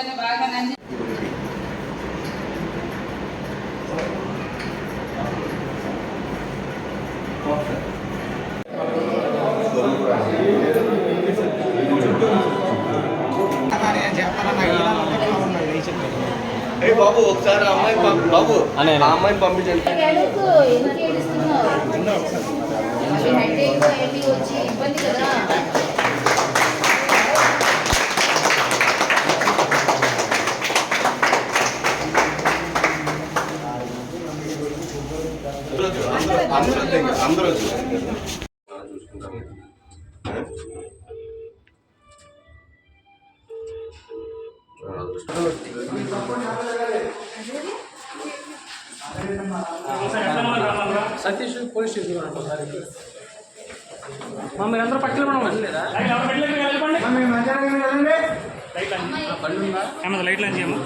సౌకర్యాలను బాగా నంది ఏ బాబు ఒకసారి పంపి బాబు అమ్మాయిని పంపించండి. ఇబ్బంది కదా. అందరూ సతీష్ పోలీస్ స్టేషన్ మీరు అందరూ పక్కన మనం వెళ్ళలేదా? ఏమన్నా లైట్లు అని చేయము?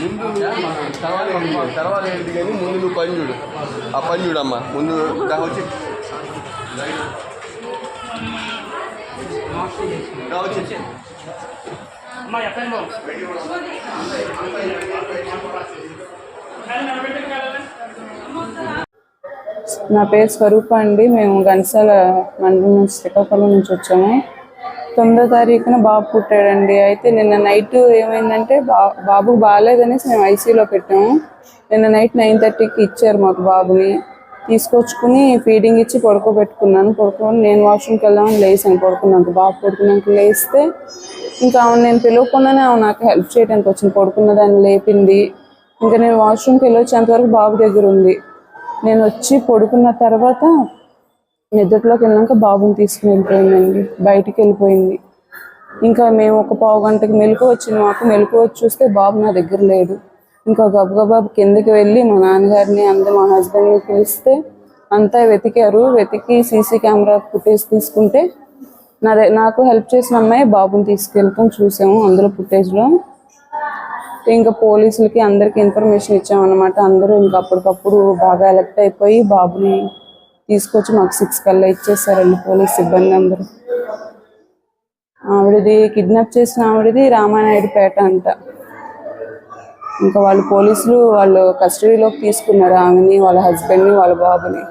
ముందు తర్వాత ఏంటి- తర్వాత ఏంటి కానీ ముందు నువ్వు పని చూడు. ఆ పని చూడమ్మా. ముందు దా వచ్చి. నా పేరు స్వరూప అండి. మేము గన్సాల మండలం నుంచి శ్రీకాకుళం నుంచి వచ్చాము. తొమ్మిదో తారీఖున బాబు పుట్టాడండి. అయితే నిన్న నైట్ ఏమైందంటే బా బాబు బాగాలేదనేసి మేము ఐసీలో పెట్టాము. నిన్న నైట్ నైన్ థర్టీకి ఇచ్చారు మాకు బాబుని. తీసుకొచ్చుకుని ఫీడింగ్ ఇచ్చి పడుకోబెట్టుకున్నాను. పడుకోని నేను వాష్రూమ్కి వెళ్దామని లేసాను. పడుకున్నాక బాబు పడుకున్నాక లేస్తే ఇంకా ఆమె నేను పిలవకుండానే ఆమె నాకు హెల్ప్ చేయడానికి వచ్చింది. పడుకున్న దాన్ని లేపింది. ఇంకా నేను వాష్రూమ్కి వెళ్ళి వచ్చేంత బాబు దగ్గర ఉంది. నేను వచ్చి పడుకున్న తర్వాత నిద్రలోకి వెళ్ళాక బాబుని తీసుకుని వెళ్ళిపోయిందండి. బయటికి వెళ్ళిపోయింది. ఇంకా మేము ఒక పావు గంటకి మెలకు వచ్చింది మాకు మెలకు వచ్చి చూస్తే బాబు నా దగ్గర లేడు. ఇంకా గబగబా కిందకి వెళ్ళి మా నాన్నగారిని అందరూ మా హస్బెండ్ని పిలిస్తే అంతా వెతికారు. వెతికి సీసీ కెమెరా ఫుటేజ్ తీసుకుంటే నా నాకు హెల్ప్ చేసిన అమ్మాయి బాబుని తీసుకెళ్తాం చూసాము అందులో ఫుటేజ్లో. ఇంకా పోలీసులకి అందరికి ఇన్ఫర్మేషన్ ఇచ్చామన్నమాట. అందరూ ఇంకా అప్పటికప్పుడు బాగా ఎలక్ట్ అయిపోయి బాబుని తీసుకొచ్చి మాకు సిక్స్ కల్లా ఇచ్చేసారండి పోలీస్ సిబ్బంది అందరూ. ఆవిడది కిడ్నాప్ చేసిన ఆవిడది రామానాయుడుపేట అంట. ఇంకా వాళ్ళు పోలీసులు వాళ్ళు కస్టడీలోకి తీసుకున్నారు ఆమెని వాళ్ళ హస్బెండ్ని వాళ్ళ బాబుని.